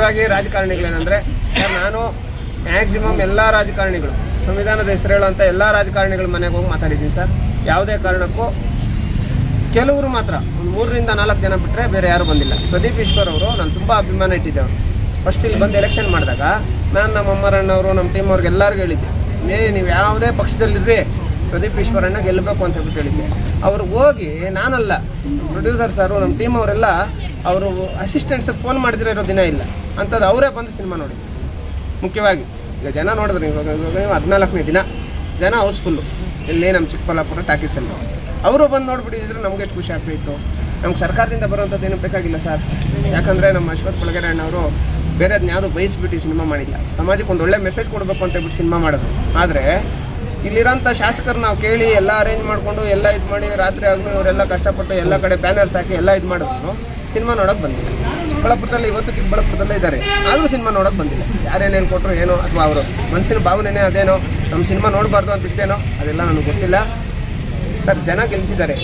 ಮುಖ್ಯವಾಗಿ ರಾಜಕಾರಣಿಗಳೇನೆಂದರೆ, ಸರ್, ನಾನು ಮ್ಯಾಕ್ಸಿಮಮ್ ಎಲ್ಲ ರಾಜಕಾರಣಿಗಳು, ಸಂವಿಧಾನದ ಹೆಸರು ಹೇಳುವಂಥ ಎಲ್ಲ ರಾಜಕಾರಣಿಗಳ ಮನೆಗೆ ಹೋಗಿ ಮಾತಾಡಿದ್ದೀನಿ, ಸರ್. ಯಾವುದೇ ಕಾರಣಕ್ಕೂ ಕೆಲವರು ಮಾತ್ರ, ಒಂದು ಮೂರರಿಂದ ನಾಲ್ಕು ಜನ ಬಿಟ್ಟರೆ ಬೇರೆ ಯಾರು ಬಂದಿಲ್ಲ. ಪ್ರದೀಪ್ ಈಶ್ವರ್ ಅವರು, ನಾನು ತುಂಬ ಅಭಿಮಾನ ಇಟ್ಟಿದ್ದೆ ಫಸ್ಟ್ ಇಲ್ಲಿ ಬಂದು ಎಲೆಕ್ಷನ್ ಮಾಡಿದಾಗ, ನಾನು ನಮ್ಮ ಅಮ್ಮರಣ್ಣವರು ನಮ್ಮ ಟೀಮ್ ಅವ್ರಿಗೆ ಎಲ್ಲರಿಗೂ ಹೇಳಿದ್ದೆ ಏ ನೀವು ಯಾವುದೇ ಪಕ್ಷದಲ್ಲಿರ್ರಿ, ಪ್ರದೀಪ್ ಈಶ್ವರಣ್ಣ ಗೆಲ್ಲಬೇಕು ಅಂತ ಹೇಳ್ಬಿಟ್ಟು ಹೇಳಿದ್ದೆ. ಅವ್ರು ಹೋಗಿ, ನಾನಲ್ಲ ಪ್ರೊಡ್ಯೂಸರ್ ಸರ್ ನಮ್ಮ ಟೀಮ್ ಅವರೆಲ್ಲ ಅವರು ಅಸಿಸ್ಟೆಂಟ್ಸಿಗೆ ಫೋನ್ ಮಾಡಿದ್ರೆ ಇರೋ ದಿನ ಇಲ್ಲ. ಅಂಥದ್ದು ಅವರೇ ಬಂದು ಸಿನಿಮಾ ನೋಡಿ. ಮುಖ್ಯವಾಗಿ, ಈಗ ಜನ ನೋಡಿದ್ರೆ ಇವಾಗ ಹದಿನಾಲ್ಕನೇ ದಿನ. ಜನ ಹೌಸ್ಫುಲ್ಲು ಇಲ್ಲಿ ನಮ್ಮ ಚಿಕ್ಕಬಳ್ಳಾಪುರ ಟಾಕೀಸಲ್ಲಿ ಅವರು ಬಂದು ನೋಡ್ಬಿಟ್ಟಿದ್ರೆ ನಮ್ಗೆ ಎಷ್ಟು ಖುಷಿ ಆಗ್ತಾಯಿತ್ತು ನಮ್ಗೆ ಸರ್ಕಾರದಿಂದ ಬರುವಂಥದ್ದು ಏನು ಬೇಕಾಗಿಲ್ಲ ಸರ್. ಯಾಕಂದರೆ ನಮ್ಮ ಅಶ್ವಥ್ ಪಳಗೆರೆ ಅಣ್ಣವರು ಬೇರೆದನ್ನ ಯಾವುದು ಬಯಸ್ಬಿಟ್ಟು ಸಿನಿಮಾ ಮಾಡಿಲ್ಲ. ಸಮಾಜಕ್ಕೆ ಒಂದು ಒಳ್ಳೆ ಮೆಸೇಜ್ ಕೊಡಬೇಕು ಅಂತ ಹೇಳ್ಬಿಟ್ಟು ಸಿನಿಮಾ ಮಾಡೋದು ಆದರೆ ಇಲ್ಲಿರೋಂಥ ಶಾಸಕರು ನಾವು ಕೇಳಿ ಎಲ್ಲ ಅರೇಂಜ್ ಮಾಡಿಕೊಂಡು ಎಲ್ಲ ಇದು ಮಾಡಿ ರಾತ್ರಿ ಆಗಲೂ ಇವರೆಲ್ಲ ಕಷ್ಟಪಟ್ಟು ಎಲ್ಲ ಕಡೆ ಬ್ಯಾನರ್ಸ್ ಹಾಕಿ ಎಲ್ಲ ಇದು ಮಾಡಿದ್ರು. ಸಿನಿಮಾ ನೋಡೋಕೆ ಬಂದಿಲ್ಲ. ಚಿಕ್ಕಬಳ್ಳಾಪುರದಲ್ಲಿ ಇವತ್ತು ಚಿಕ್ಕಬಳ್ಳಾಪುರದಲ್ಲೇ ಇದ್ದಾರೆ. ಆದರೂ ಸಿನಿಮಾ ನೋಡೋಕೆ ಬಂದಿಲ್ಲ. ಯಾರೇನೇನು ಕೊಟ್ಟರು ಏನೋ ಅಥವಾ ಅವರು ಮನಸ್ಸಿನ ಭಾವನೆನೇ ಅದೇನೋ ನಮ್ಮ ಸಿನಿಮಾ ನೋಡಬಾರ್ದು ಅಂತ ಇತ್ತೇನೋ, ಅದೆಲ್ಲ ನನಗೆ ಗೊತ್ತಿಲ್ಲ. ಸರ್, ಜನ ಗೆಲ್ಲಿಸಿದ್ದಾರೆ